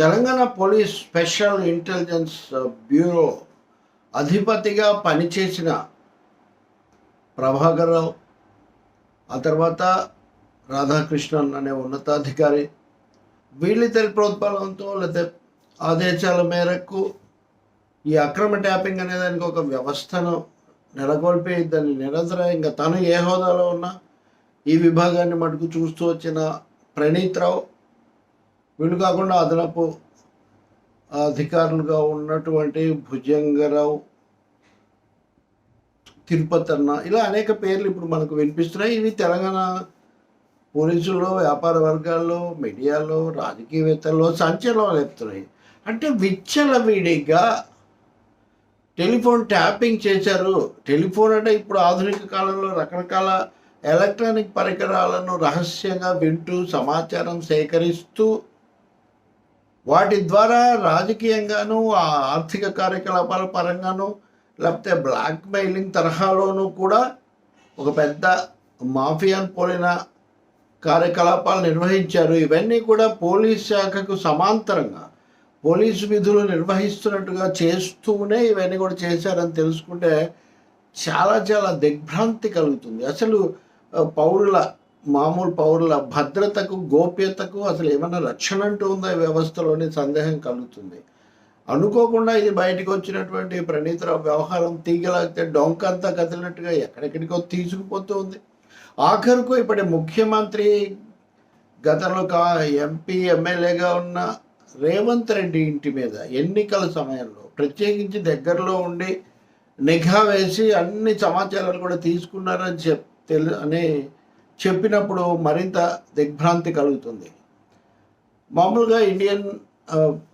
Telangana police special intelligence bureau అధిపతిగా పనిచేసిన ప్రభాకర్ రావు ఆ తర్వాత రాధాకృష్ణన్ అనే ఉన్నతాధికారి వీళ్ళిద్దరి ప్రోత్బలంతో లేదా ఆదేశాల మేరకు ఈ అక్రమ ట్యాపింగ్ అనే దానికి ఒక వ్యవస్థను నెలకొల్పి దాన్ని నిరంతరాయంగా తను ఏ హోదాలో ఉన్నా ఈ విభాగాన్ని మటుకు చూస్తూ వచ్చిన ప్రణీత్ రావు వీళ్ళు కాకుండా అదనపు అధికారులుగా ఉన్నటువంటి భుజంగరావు తిరుపతి అన్న ఇలా అనేక పేర్లు ఇప్పుడు మనకు వినిపిస్తున్నాయి. ఇవి తెలంగాణ పోలీసుల్లో వ్యాపార వర్గాల్లో మీడియాలో రాజకీయవేత్తల్లో సంచలనం లేపుతున్నాయి. అంటే విచ్చలవిడిగా టెలిఫోన్ ట్యాపింగ్ చేశారు. టెలిఫోన్ అంటే ఇప్పుడు ఆధునిక కాలంలో రకరకాల ఎలక్ట్రానిక్ పరికరాలను రహస్యంగా వింటూ సమాచారం సేకరిస్తూ వాటి ద్వారా రాజకీయంగాను ఆ ఆర్థిక కార్యకలాపాల పరంగాను లేకపోతే బ్లాక్ మెయిలింగ్ తరహాలోనూ కూడా ఒక పెద్ద మాఫియాను పోలిన కార్యకలాపాలు నిర్వహించారు. ఇవన్నీ కూడా పోలీస్ శాఖకు సమాంతరంగా పోలీసు విధులు నిర్వహిస్తున్నట్టుగా చేస్తూనే ఇవన్నీ కూడా చేశారని తెలుసుకుంటే చాలా చాలా దిగ్భ్రాంతి కలుగుతుంది. అసలు పౌరుల మామూలు పౌరుల భద్రతకు గోప్యతకు అసలు ఏమైనా రక్షణ అంటూ ఉందా వ్యవస్థలోనే వ్యవస్థలోని సందేహం కలుగుతుంది. అనుకోకుండా ఇది బయటకు వచ్చినటువంటి ప్రణీతరావు వ్యవహారం తీగలాగితే డొంకంతా కదిలినట్టుగా ఎక్కడెక్కడికో తీసుకుపోతూ ఉంది. ఆఖరుకు ఇప్పటి ముఖ్యమంత్రి గతంలో కా ఎంపీ ఎమ్మెల్యేగా ఉన్న రేవంత్ రెడ్డి ఇంటి మీద ఎన్నికల సమయంలో ప్రత్యేకించి దగ్గరలో ఉండి నిఘా వేసి అన్ని సమాచారాలు కూడా తీసుకున్నారని చెప్ తెలు అని చెప్పినప్పుడు మరింత దిగ్భ్రాంతి కలుగుతుంది. మామూలుగా Indian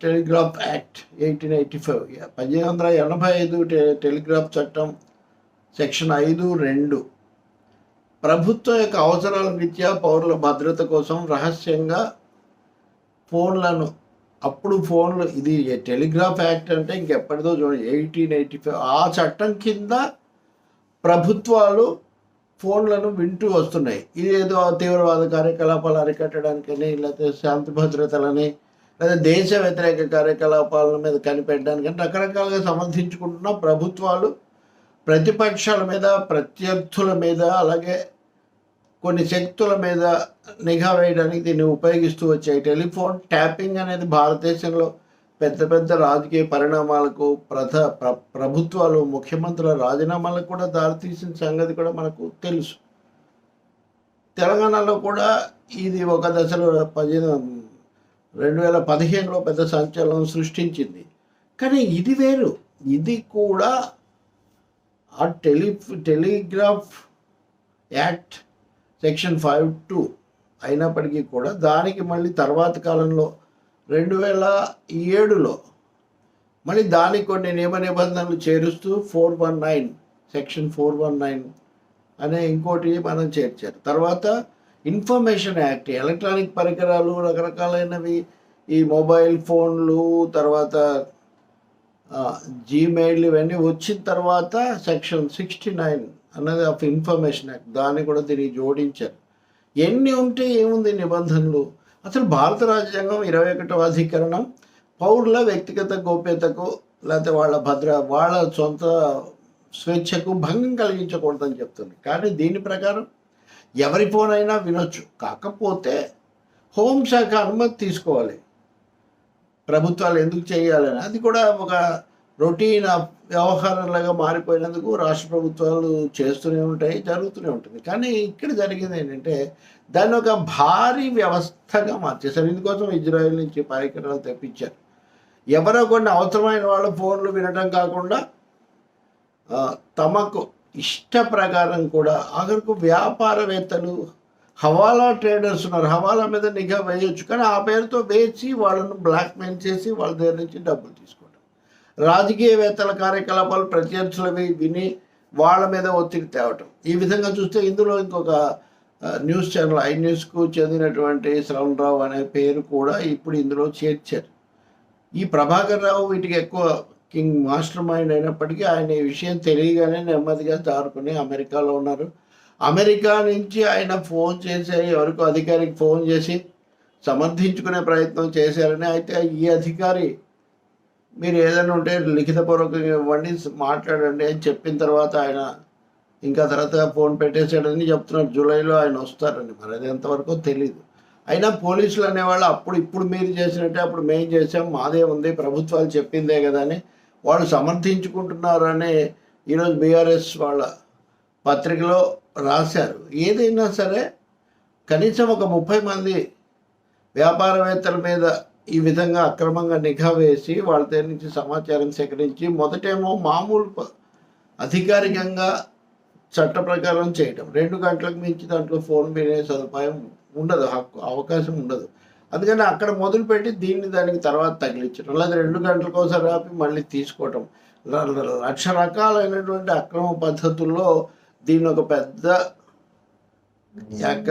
telegraph act eighteen eighty five పద్దెనిమిది వందల ఎనభై ఐదు టె టెలిగ్రాఫ్ చట్టం సెక్షన్ ఐదు రెండు. ప్రభుత్వం యొక్క అవసరాల రీత్యా పౌరుల భద్రత కోసం రహస్యంగా ఫోన్లను అప్పుడు ఫోన్లు ఇది టెలిగ్రాఫ్ యాక్ట్ అంటే ఇంకెప్పటిదో చూడండి ఎయిటీన్ ఎయిటీ ఫైవ్ ఆ చట్టం కింద ప్రభుత్వాలు ఫోన్లను వింటూ వస్తున్నాయి. ఇది ఏదో తీవ్రవాద కార్యకలాపాలు అరికట్టడానికని లేకపోతే శాంతి భద్రతలని లేదా దేశ వ్యతిరేక కార్యకలాపాల మీద కనిపెట్టడానికని రకరకాలుగా సమర్థించుకుంటున్న ప్రభుత్వాలు ప్రతిపక్షాల మీద ప్రత్యర్థుల మీద అలాగే కొన్ని శక్తుల మీద నిఘా వేయడానికి దీన్ని ఉపయోగిస్తూ వచ్చాయి. టెలిఫోన్ ట్యాపింగ్ అనేది భారతదేశంలో పెద్ద పెద్ద రాజకీయ పరిణామాలకు ప్రధ ప్ర ప్రభుత్వాలు ముఖ్యమంత్రుల రాజీనామాలకు కూడా దారితీసిన సంగతి కూడా మనకు తెలుసు. తెలంగాణలో కూడా ఇది ఒక దశలో పదిహేను రెండు వేల పదిహేనులో పెద్ద సంచలనం సృష్టించింది. కానీ ఇది వేరు. ఇది కూడా ఆ tele telegraph act section five two అయినప్పటికీ కూడా దానికి మళ్ళీ తర్వాత కాలంలో రెండు వేల ఏడులో మళ్ళీ దానికి కొన్ని నియమ నిబంధనలు చేరుస్తూ four one nine section four one nine అనే ఇంకోటి మనం చేర్చారు. తర్వాత ఇన్ఫర్మేషన్ యాక్ట్ ఎలక్ట్రానిక్ పరికరాలు రకరకాలైనవి ఈ మొబైల్ ఫోన్లు తర్వాత జీమెయిల్ ఇవన్నీ వచ్చిన తర్వాత సెక్షన్ సిక్స్టీ నైన్ అన్నది ఆఫ్ ఇన్ఫర్మేషన్ యాక్ట్ దాన్ని కూడా దీనికి జోడించారు. ఎన్ని ఉంటే ఏముంది నిబంధనలు? అసలు భారత రాజ్యాంగం ఇరవై ఒకటవ అధికరణం పౌరుల వ్యక్తిగత గోప్యతకు లేకపోతే వాళ్ళ భద్ర వాళ్ళ సొంత స్వేచ్ఛకు భంగం కలిగించకూడదని చెప్తుంది. కానీ దీని ప్రకారం ఎవరి ఫోన్ అయినా వినొచ్చు. కాకపోతే హోంశాఖ అనుమతి తీసుకోవాలి. ప్రభుత్వాలు ఎందుకు చేయాలని అది కూడా ఒక రొటీన్ వ్యవహారాలుగా మారిపోయినందుకు రాష్ట్ర ప్రభుత్వాలు చేస్తూనే ఉంటాయి జరుగుతూనే ఉంటుంది. కానీ ఇక్కడ జరిగింది ఏంటంటే దాన్ని ఒక భారీ వ్యవస్థగా మార్చేశారు. ఇందుకోసం ఇజ్రాయెల్ నుంచి పరికరాలు తెప్పించారు. ఎవరో కొన్ని అవసరమైన వాళ్ళ ఫోన్లు వినడం కాకుండా తమకు ఇష్ట ప్రకారం కూడా ఆఖరికి వ్యాపారవేత్తలు హవాలా ట్రేడర్స్ ఉన్నారు. హవాలా మీద నిఘా వేయొచ్చు. కానీ ఆ పేరుతో వేసి వాళ్ళను బ్లాక్మెయిల్ చేసి వాళ్ళ దగ్గర నుంచి డబ్బులు తీసుకుంటారు రాజకీయవేత్తల కార్యకలాపాలు ప్రత్యర్థులవి విని వాళ్ళ మీద ఒత్తిడి తేవటం. ఈ విధంగా చూస్తే ఇందులో ఇంకొక న్యూస్ ఛానల్ ఐ న్యూస్కు చెందినటువంటి శ్రవణరావు అనే పేరు కూడా ఇప్పుడు ఇందులో చేర్చారు. ఈ ప్రభాకర్ రావు వీటికి ఎక్కువ కింగ్ మాస్టర్ మైండ్ అయినప్పటికీ ఆయన ఈ విషయం తెలియగానే నెమ్మదిగా జారుకుని అమెరికాలో ఉన్నారు. అమెరికా నుంచి ఆయన ఫోన్ చేసి ఎవరికో అధికారికి ఫోన్ చేసి సమర్థించుకునే ప్రయత్నం చేశారని అయితే ఈ అధికారి మీరు ఏదైనా ఉంటే లిఖితపూర్వకంగా ఇవ్వండి మాట్లాడండి అని చెప్పిన తర్వాత ఆయన ఇంకా తర్వాత ఫోన్ పెట్టేశాడని చెప్తున్నారు. జూలైలో ఆయన వస్తారని. మరి అది ఎంతవరకు తెలియదు అయినా పోలీసులు అనేవాళ్ళు అప్పుడు ఇప్పుడు మీరు చేసినట్టే అప్పుడు మేము చేసాం మాదే ఉంది ప్రభుత్వాలు చెప్పిందే కదా అని వాళ్ళు సమర్థించుకుంటున్నారు అని ఈరోజు బీఆర్ఎస్ వాళ్ళ పత్రికలో రాశారు. ఏదైనా సరే కనీసం ఒక ముప్పై మంది వ్యాపారవేత్తల మీద ఈ విధంగా అక్రమంగా నిఘా వేసి వాళ్ళ దగ్గర నుంచి సమాచారం సేకరించి మొదటేమో మామూలు అధికారికంగా చట్ట ప్రకారం చేయటం. రెండు గంటలకు మించి దాంట్లో ఫోన్ వినే సదుపాయం ఉండదు. హక్కు అవకాశం ఉండదు. అందుకని అక్కడ మొదలుపెట్టి దీన్ని దానికి తర్వాత తగిలించడం లేదా రెండు గంటలకు ఒకసారి ఆపి మళ్ళీ తీసుకోవటం. లక్ష రకాలైనటువంటి అక్రమ పద్ధతుల్లో దీన్ని ఒక పెద్ద యొక్క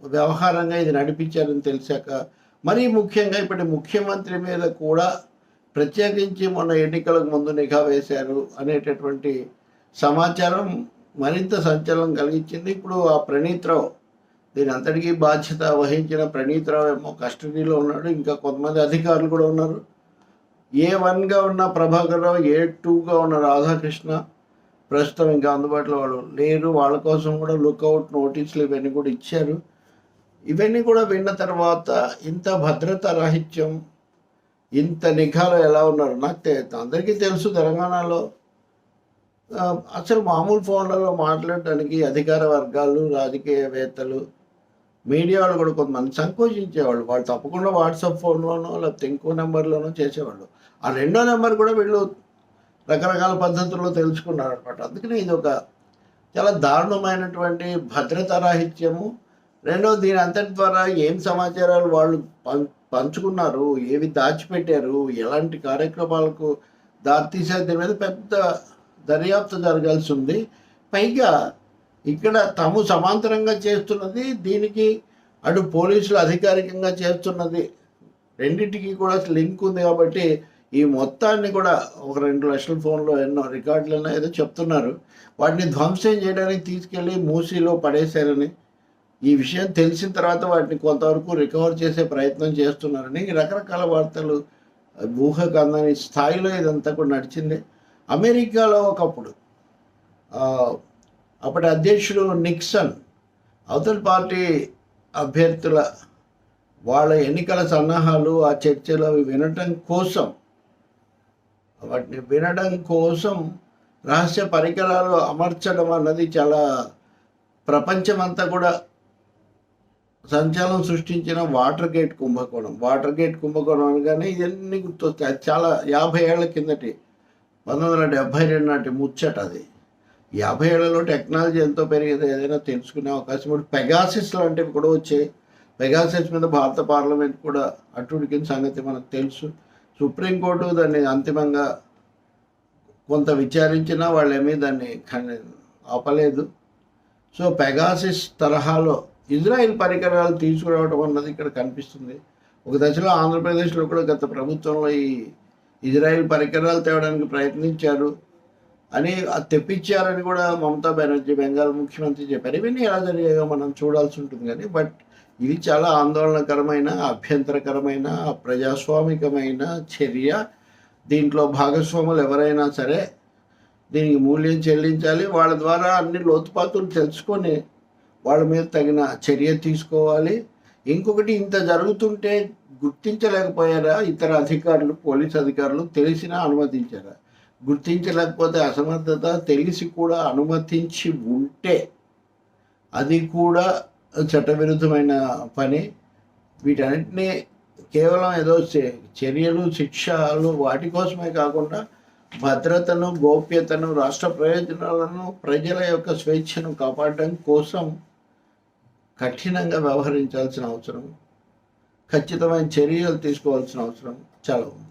వ్యవహారంగా ఇది నడిపించారని తెలిసాక మరీ ముఖ్యంగా ఇప్పటి ముఖ్యమంత్రి మీద కూడా ప్రత్యేకించి మొన్న ఎన్నికలకు ముందు నిఘా వేశారు అనేటటువంటి సమాచారం మరింత సంచలనం కలిగించింది. ఇప్పుడు ఆ ప్రణీత్రావు దీని అంతటికీ బాధ్యత వహించిన ప్రణీత్ రావు ఏమో కస్టడీలో ఉన్నాడు ఇంకా కొంతమంది అధికారులు కూడా ఉన్నారు. ఏ వన్గా ఉన్న ప్రభాకర్ రావు ఏ టూగా ఉన్న రాధాకృష్ణ ప్రస్తుతం ఇంకా అందుబాటులో వాళ్ళు లేరు. వాళ్ళ కోసం కూడా లుక్అవుట్ నోటీసులు ఇవన్నీ కూడా ఇచ్చారు. ఇవన్నీ కూడా విన్న తర్వాత ఇంత భద్రత రాహిత్యం ఇంత నిఘాలో ఎలా ఉన్నారు? నాకు తె- అందరికీ తెలుసు తెలంగాణలో. అసలు మామూలు ఫోన్లలో మాట్లాడడానికి అధికార వర్గాలు రాజకీయవేత్తలు మీడియా వాళ్ళు కూడా కొంతమంది సంకోచించేవాళ్ళు. వాళ్ళు తప్పకుండా వాట్సాప్ ఫోన్లోనో లేకపోతే ఇంకో నెంబర్లోనో చేసేవాళ్ళు. ఆ రెండో నెంబర్ కూడా వీళ్ళు రకరకాల పద్ధతుల్లో తెలుసుకున్నారు అనమాట అందుకనే ఇది ఒక చాలా దారుణమైనటువంటి భద్రతా రాహిత్యము. రెండో దీని అంతటి ద్వారా ఏం సమాచారాలు వాళ్ళు పం పంచుకున్నారు? ఏవి దాచిపెట్టారు? ఎలాంటి కార్యక్రమాలకు దారితీసే దీని మీద పెద్ద దర్యాప్తు జరగాల్సి ఉంది. పైగా ఇక్కడ తాము సమాంతరంగా చేస్తున్నది దీనికి అటు పోలీసులు అధికారికంగా చేస్తున్నది. రెండింటికి కూడా లింక్ ఉంది కాబట్టి ఈ మొత్తాన్ని కూడా ఒక రెండు లక్షల ఫోన్లో ఎన్నో రికార్డులు ఏదో చెప్తున్నారు. వాటిని ధ్వంసం చేయడానికి తీసుకెళ్ళి మూసీలో పడేశారని ఈ విషయం తెలిసిన తర్వాత వాటిని కొంతవరకు రికవర్ చేసే ప్రయత్నం చేస్తున్నారని రకరకాల వార్తలు ఊహకు అందని స్థాయిలో ఇదంతా కూడా నడిచింది. అమెరికాలో ఒకప్పుడు అప్పటి అధ్యక్షుడు నిక్సన్ అవతల పార్టీ అభ్యర్థుల వాళ్ళ ఎన్నికల సన్నాహాలు ఆ చర్చలు అవి వినటం కోసం వాటిని వినడం కోసం రహస్య పరికరాలు అమర్చడం అన్నది చాలా ప్రపంచమంతా కూడా సంచలనం సృష్టించిన వాటర్ గేట్ కుంభకోణం. వాటర్ గేట్ కుంభకోణం అనగానే ఇవన్నీ గుర్తొస్తాయి అది చాలా యాభై ఏళ్ళ కిందటి పంతొమ్మిది వందల డెబ్బై రెండు నాటి ముచ్చట అది. యాభై ఏళ్ళలో టెక్నాలజీ ఎంతో పెరిగేది. ఏదైనా తెలుసుకునే అవకాశం ఇప్పుడు పెగాసిస్ లాంటివి కూడా వచ్చాయి. పెగాసిస్ మీద భారత పార్లమెంట్ కూడా అట్టుడికిన సంగతి మనకు తెలుసు. సుప్రీంకోర్టు దాన్ని అంతిమంగా కొంత విచారించినా వాళ్ళేమీ దాన్ని ఆపలేదు. సో పెగాసిస్ తరహాలో ఇజ్రాయిల్ పరికరాలు తీసుకురావడం అన్నది ఇక్కడ కనిపిస్తుంది. ఒక దశలో ఆంధ్రప్రదేశ్లో కూడా గత ప్రభుత్వంలో ఈ ఇజ్రాయిల్ పరికరాలు తేవడానికి ప్రయత్నించారు అని అది తెప్పించారని కూడా మమతా బెనర్జీ బెంగాల్ ముఖ్యమంత్రి చెప్పారు. ఇవన్నీ ఎలా జరిగాయో మనం చూడాల్సి ఉంటుంది కానీ బట్ ఇది చాలా ఆందోళనకరమైన అభ్యంతరకరమైన ప్రజాస్వామికమైన చర్య. దీంట్లో భాగస్వాములు ఎవరైనా సరే దీనికి మూల్యం చెల్లించాలి. వాళ్ళ ద్వారా అన్ని లోతుపాతులు తెలుసుకొని వాళ్ళ మీద తగిన చర్య తీసుకోవాలి. ఇంకొకటి ఇంత జరుగుతుంటే గుర్తించలేకపోయారా? ఇతర అధికారులు పోలీస్ అధికారులు తెలిసినా అనుమతించారా? గుర్తించలేకపోతే అసమర్థత తెలిసి కూడా అనుమతించి ఉంటే అది కూడా చట్టవిరుద్ధమైన పని. వీటన్నిటినీ కేవలం ఏదో చర్యలు శిక్షలు వాటి కోసమే కాకుండా భద్రతను గోప్యతను రాష్ట్ర ప్రయోజనాలను ప్రజల యొక్క స్వేచ్ఛను కాపాడడం కోసం కఠినంగా వ్యవహరించాల్సిన అవసరం ఖచ్చితమైన చర్యలు తీసుకోవాల్సిన అవసరం చాలా ఉంది.